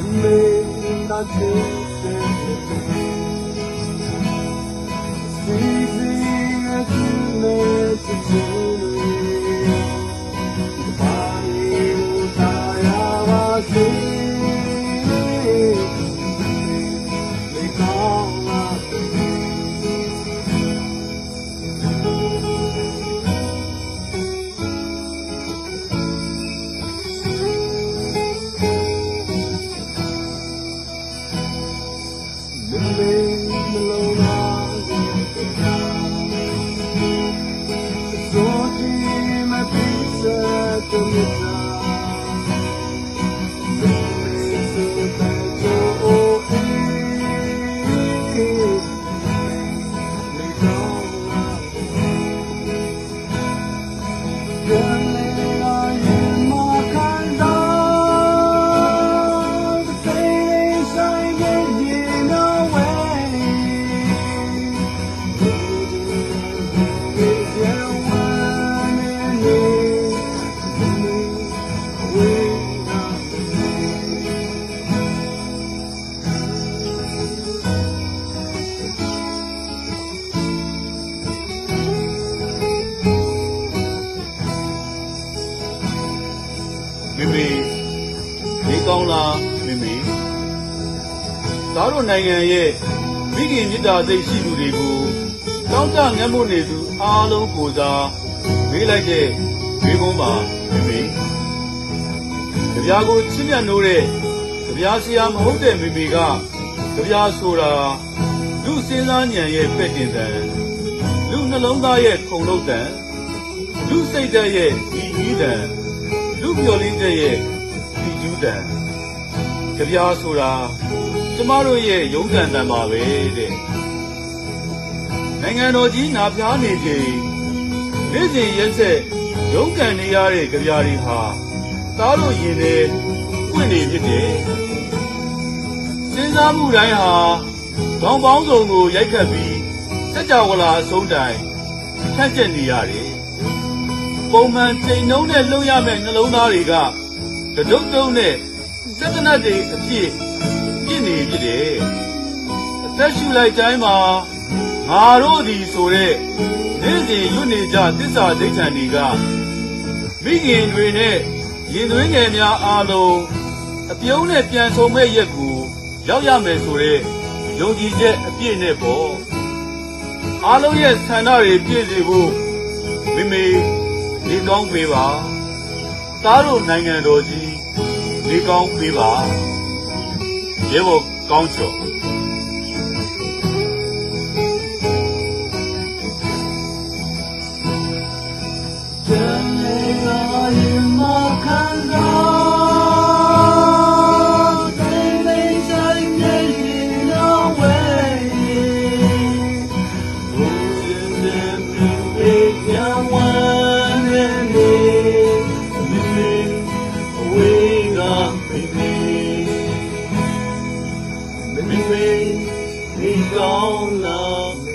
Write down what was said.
and may not taste it. 你。 ကောင်းလားမိမိသားတို့နိုင်ငံရဲ့မိခင်မြတ်တာသိရှိသူတွေကိုတောင်းတငတ်မှုနေသူအားလုံးကိုစားမေးလိုက်တဲ့မိကုန်းပါမိမိကြပြာကိုချစ်မြတ်နိုးတဲ့ကြပြာဆရာမဟုတ်တဲ့မိမိကကြပြာဆိုတာလူစဉ်းစားဉာဏ်ရဲ့ပဲ့တင်တယ်လူနှလုံးသားရဲ့ခုံလုံးတန်လူစိတ်ဓာတ်ရဲ့ဤဤတန်လူပြော်လင်းတဲ့ရဲ့ဒီကျူးတန် ကြပြားဆိုတာကျမတို့ရဲ့ရုံးကန်တန်ပါပဲတဲ့နိုင်ငံတော်ကြီးနာပြားနေချိန်နေ့စဉ်ရက်ဆက်ရုံးကန်နေရတဲ့ကြပြားတွေဟာသားတို့ရင်ထဲပွင့်နေဖြစ်တယ်စဉ်းစားမှုတိုင်းဟာကောင်းပေါင်းစုံကိုရိုက်ခတ်ပြီးစัจ java လာအဆုံးတိုင်ထက်ကျက်နေရတယ်ပုံမှန်ချိန်နှုံးနဲ့လှုပ်ရမယ့်နှလုံးသားတွေကတဒုတ်တုံးနဲ့ စက်တနတ်တွေအဖြစ်ပြည့်နေဖြစ်တယ်။အသက်ရှူလိုက်တိုင်းမှာငါတို့ဒီဆိုတဲ့နေ့စဉ်ရွတ်နေကြတစ္ဆာဒိဋ္ဌံတွေကမိခင်တွေနဲ့ရင်သွေးငယ်များအားလုံးအပြုံးနဲ့ပြန်ဆုံမဲ့ရက်ကိုရောက်ရမယ်ဆိုတဲ့ယုံကြည်ချက်အပြည့်နဲ့ပေါ့။အားလုံးရဲ့ဆန္ဒတွေပြည့်စုံဖို့မိမိဒီကောင်းပေးပါသားတို့နိုင်ငံတော်ကြီး နေကောင်းပေးပါရဲဘော်ကောင်းချော်တန်နေရရင်မ we win, we gon' love.